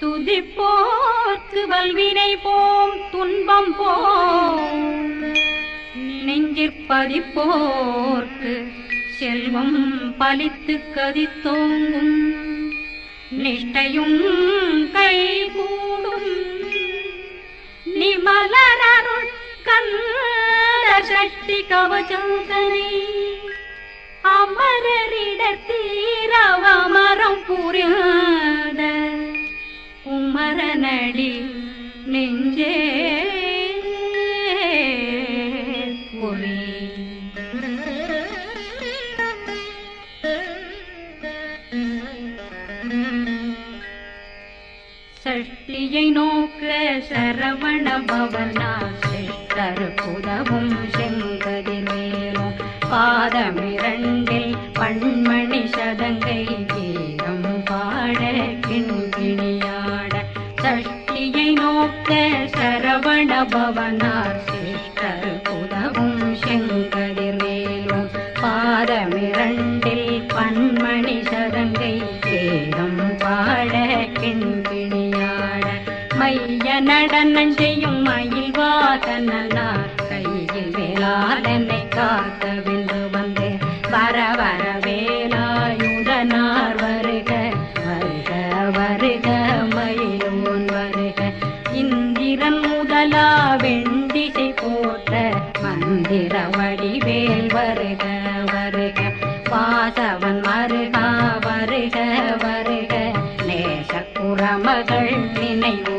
துதிப்போர்க்கு வல்வினை போம் துன்பம் போம். நெஞ்சிற்பதிப்போர்க்கு செல்வம் பலித்து கதித்தோங்கும். நிஷ்டையும் கைகூடும். நிமலனருள் கந்த சக்தி கவச்சந்தனை அமரரிடத்தீரவமரம் புரியாத குமரனடி நெஞ்சே பொறி. சஷ்டியை நோக்க சரவண பவனா சிஷ்டர் புதவும் வருக நேசக்குற மகள் நினைவு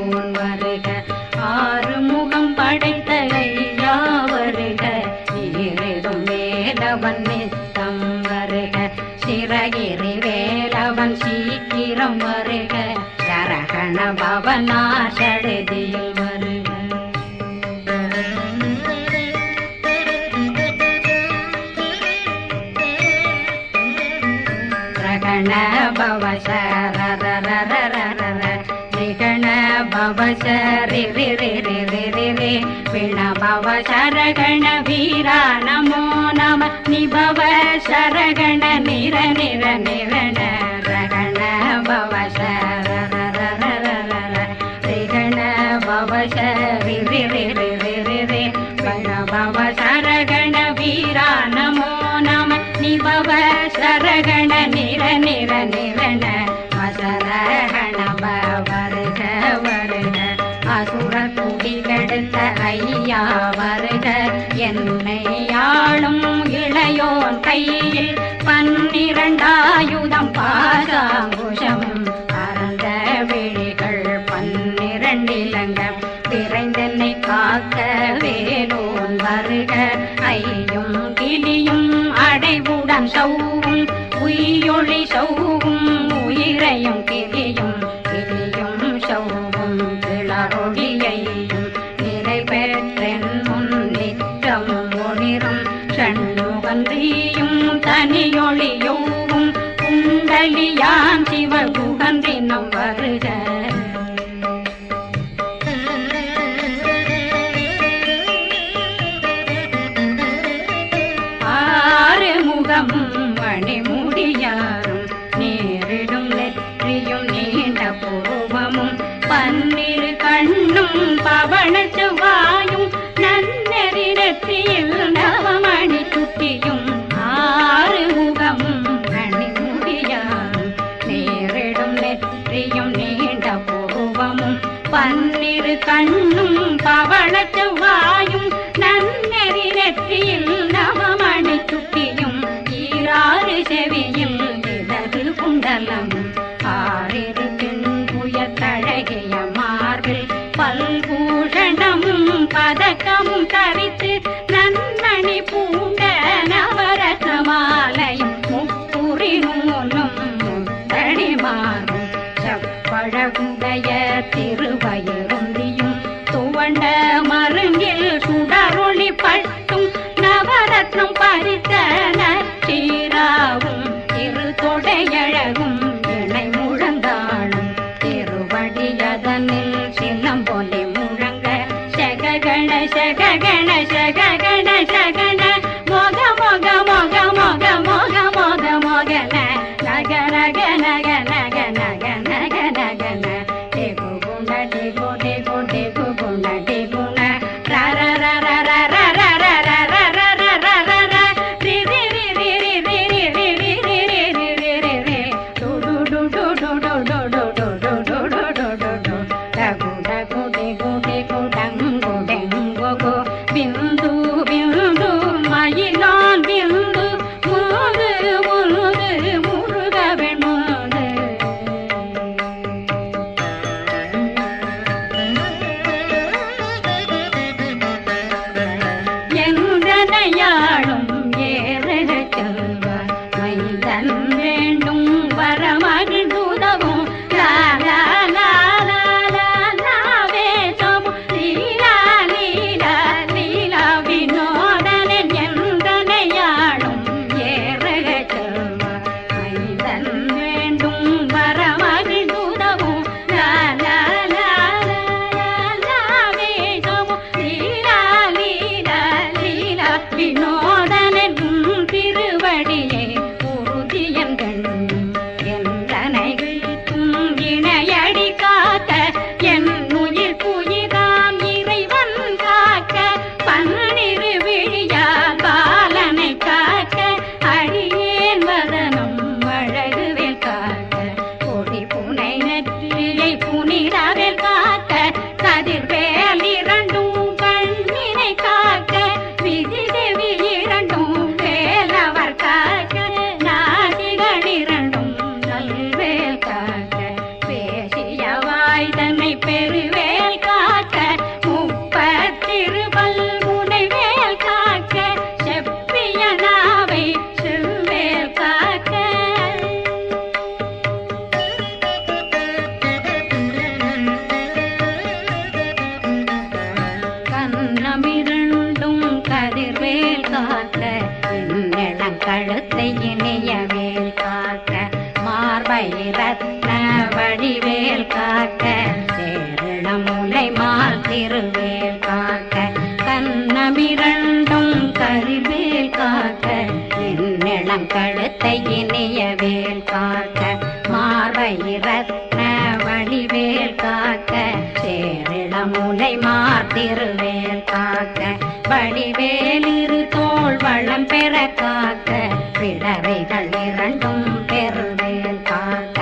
பவசரி ரி ரி ரி ரி ரி ரி பிண பவ சரகண வீரா நமோ நம நிபவ சரகண நிர நிர நிரண ரகண பவசரரரரரர ரிகண பவசரி ரி ரி ரி ரி ரி ரி பிண பவ சரகண வீரா நமோ நம நிபவ சரகண நிர நிர நிரண வருக. என்னை ஆளும் இளையோன் கையில் பன்னிரண்டாயுதம் பாதாங்குஷம். பரந்த விழிகள் பன்னிரண்டிலங்க விரைந்தென்னை காக்க வேலோன் வருக. ஐயும் கிளியும் அடைவுடன் சௌவும். உயிரொளி சௌவும் வருக கொடைய ಕಿರಣ கழுத்தை இணைய வேல் காக்க மார்பை ரத்ன வடிவேல் காக்க சேரணம் முலை மால் திருவேல் காக்க கண்ணமிரண்டும் கருவேல் காக்க என்னிடம் கழுத்தை இணைய வேல் காக்க மார்பை ரத்ன வடிவேல் காக்க சேரிடம் முலை மார் திருவேல் காக்க வடிவேலிரு தோல் வளம் பெற காக்க பிடரைகள் இரண்டும் பெருவேல் காக்க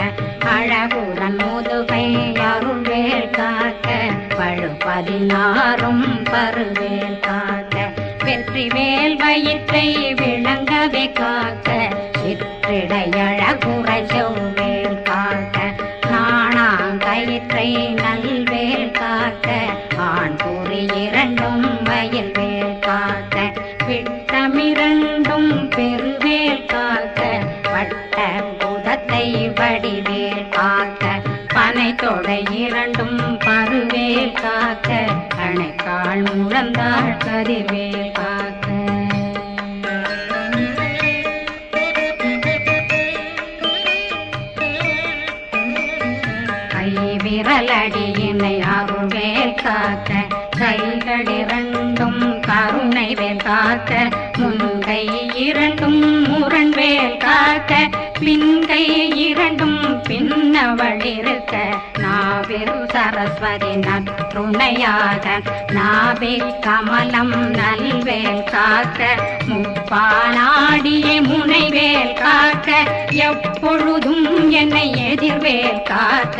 அழகுடன் முதுகை அருள்வேல் காக்க பழு பதினாறும் பருவேல் காக்க வெற்றி வேல் வயிற்றை விளங்கவே காக்க சிற்றிடையழகுற அழகுற பனை இரண்டும் பருவேல் காக்க அணைக்கால் முழந்தாள் கதிர்வேல் காக்க. கை விரலடியினை அருள்வேல் காக்க கைகளிரண்டும் கருணை வேல் காக்க முன்கை இரண்டும் முரண்வேல் காக்க பின்கை இரண்டும் பின்னவளிருக்க நாவில் சரஸ்வதி நற்றுணையாக நாவில் கமலம் நல்வேல் காக்க முப்பாலாடியே முனைவேல் காக்க எப்பொழுதும் என்னை எதிர்வேல் காக்க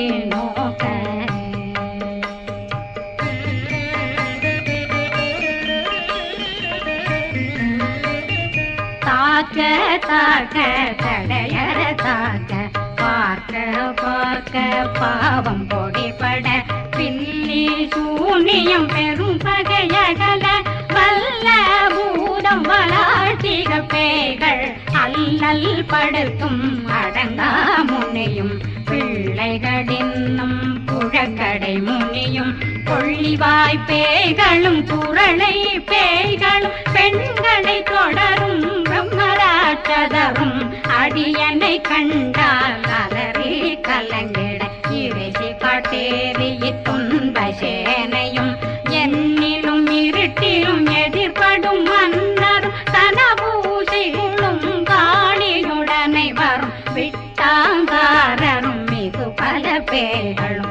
தாக்க தடையற தாக்க பார்க்க பார்க்க பாவம் பொடிபட பின்னி சூனியம் பெரும் பகையகல வல்ல பூதம் வளாட்சிக பேய்கள் அல்லல் படுத்தும் அடங்கா முனையும் பிள்ளைகளின்னும் புழக்கடை முனியும் கொள்ளிவாய் பேய்களும் குரளை பேய்களும் பெண்களை தொடரும் பிரம்மராட்சதரும் அடியனை கண்டால் அலறி கலங்கிட இறைசி காட்டேறிய துன்ப சேனையும் என்னிலும் இருட்டிலும் எதிர்படும் மன்னரும் தனபூசைகளும் காணியுடனை வரும் விட்டாங்காரரும் மிகு பல பேர்களும்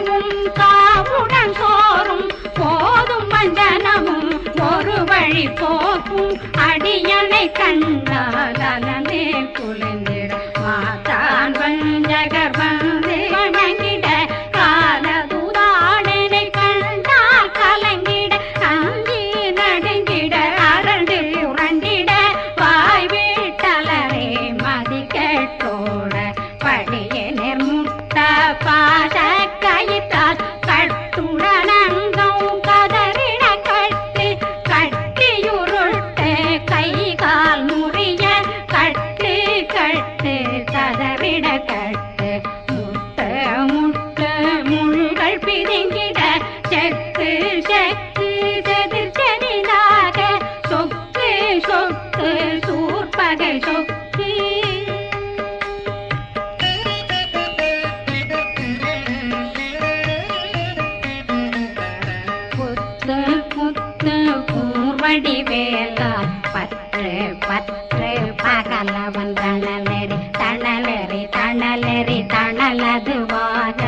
தணலதுவாக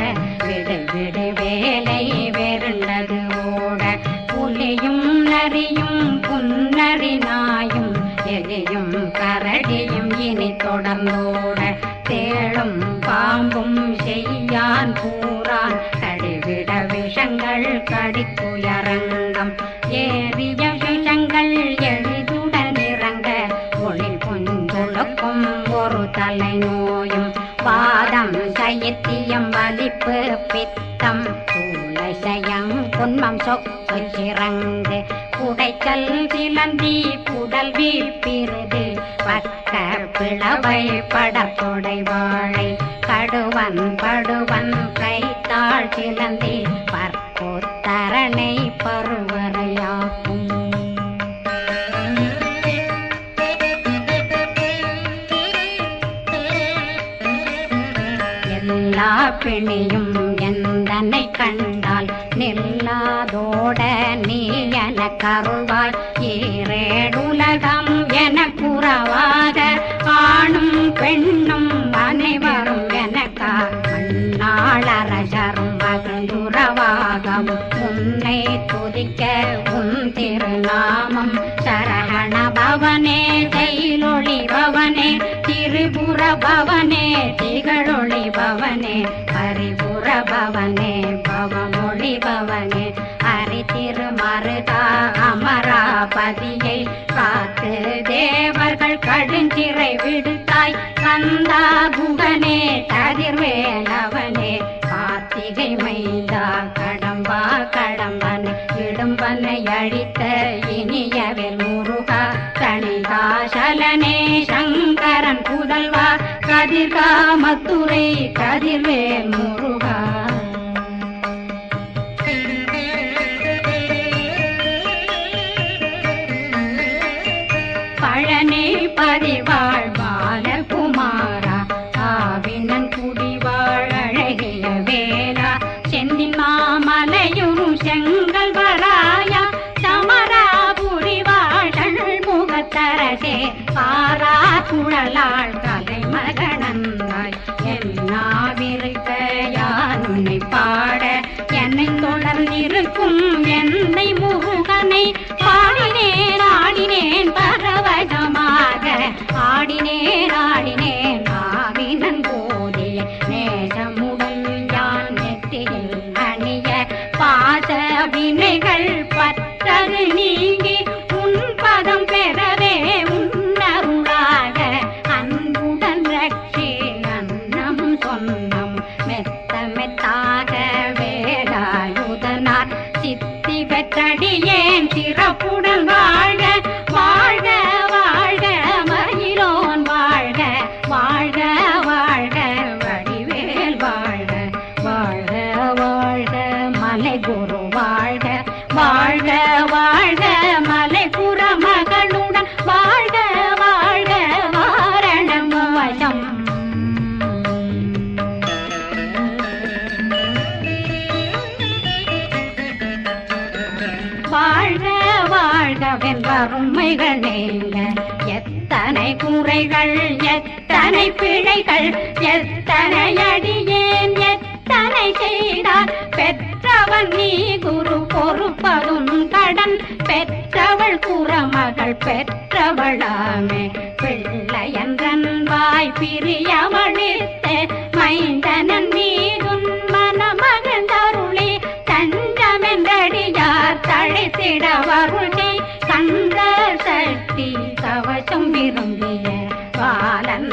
விடு விடு வேலை வெருண்டது ஓட. புலியும் நரியும் புன்னரி நாயும் எலியும் கரடியும் இனி தொடர்ந்தோட. தேளும் பாம்பும் செய்யான் கூறான் கடிவிட விஷங்கள் கடிக்கும். குன்மம் குடைச்சல் சிலந்தி புடல் வீழ்பிருது பக்க பிளவை படத்தொடை வாழை. கடுவன் படுவன் கைத்தாள் சிலந்தி. பற்போத்தரணை பருவரையாக்கும் எல்லா பிணியும் எந்தனை கண்டால் இல்லாதோட நீ என கருள்வாய் ஏறேடுலகம் என குறவாக ஆணும் பெண்ணும் அனைவரும் எனக்கா மண்ணாளரசரும் மகிழ்ந்துறவாகவும் உன்னை துதிக்க உன் திருநாமம் சரகண பவனே தைலொளி பவனே திரிபுர பவனே திகழொளி பவனே பரிபுர பவனே பவமொழி பவனே. திருமருதா அமராபதியை காத்து தேவர்கள் கடுஞ்சிறை விடுத்தாய். கந்தா குகனே கதிர்வேலவனே கார்த்திகை மைந்தா கடம்பா கடம்பன் விடும்பனை அழித்த இனியவில் முருகா கணிகாசலனே சங்கரன் புதல்வா கதிர்காமத்துரை கதிர்வேல் முருகா முகத்தரசே ஆரா குழலாள் கலை மகனந்தாய். என்னாவிருக்க யான் உன்னை பாட என்னை தொடர்ந்திருக்கும் என்னை முருகனை பாடினேன் ஆடினேன் பரவசமாக. ஆடினேன் ஆடினேன். வாழ்கவென் உண்மைகள். நீங்க எத்தனை குறைகள் எத்தனை பிழைகள் எத்தனை அடியேன் எத்தனை செய்தார். பெற்றவன் நீ குரு பொறுப்பதும் கடன். பெற்றவள் குறமகள் பெற்றவளாமே. பிள்ளையன்றன் வாய் பிரியவழித்த மைந்தனன் மீதுன் மனமகந்தருளி தஞ்சமென்றடியார் தழைத்திட வருள் கந்த சட்டி கவசம் விரும்பிய பாலன்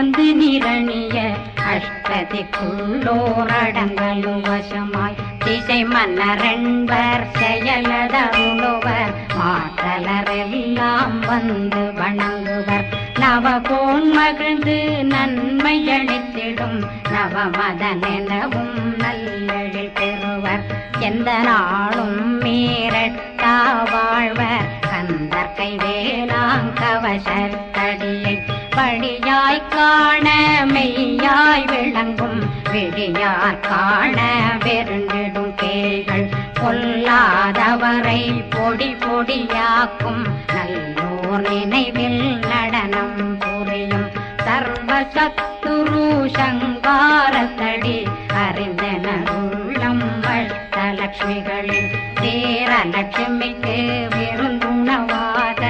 வந்து ஜெபித்து உகந்து நிரணிய அஷ்டதிக்குள்ளோரடங்கலும் வசமாய் திசை மன்னரண்பர் செயலதருளுவர் மாற்றலரெல்லாம் வந்து வணங்குவர். நவகோன் மகிழ்ந்து நன்மை அளித்திடும் நவமதனெனவும் நல்லெழில் பெறுவர். எந்த நாளும் மீறட்டா வாழ்வர். கந்தற்கை வேளாங் கவசத்தடியை படியாய் காண மெய்யாய் விளங்கும். விழியார் காண வெருண்டிடும் கேள்கள் பொல்லாதவரை பொடி பொடியாக்கும். நல்லோர் நினைவில் நடனம் புரியும் சர்வ சத்துரு சங்காரத்தடி. அறிந்தனருள்ளம் வட்டலட்சுமிகளில் வீரலட்சுமிக்கு விருந்துணவாத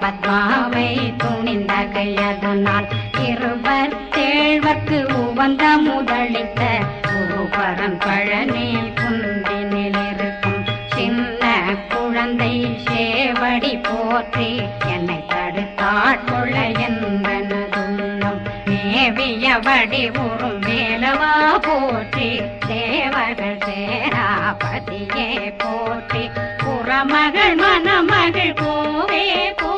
பத்மாவை பத்மாவை துணிந்த கையதனால் இருபத்தேழ்வர்க்கு உவந்த முதலித்த குருபரன் பழனி குந்தினில் இருக்கும். சின்ன குழந்தை சேவடி போற்றி என்னை தடுத்தாட்கொள்ள என்பனதுள்ளம் மேவியபடி உறும் மேலவா போற்றி தேவர்கள் சேராபதியே போற்றி. புறமகள் மணமகள் கோவே போ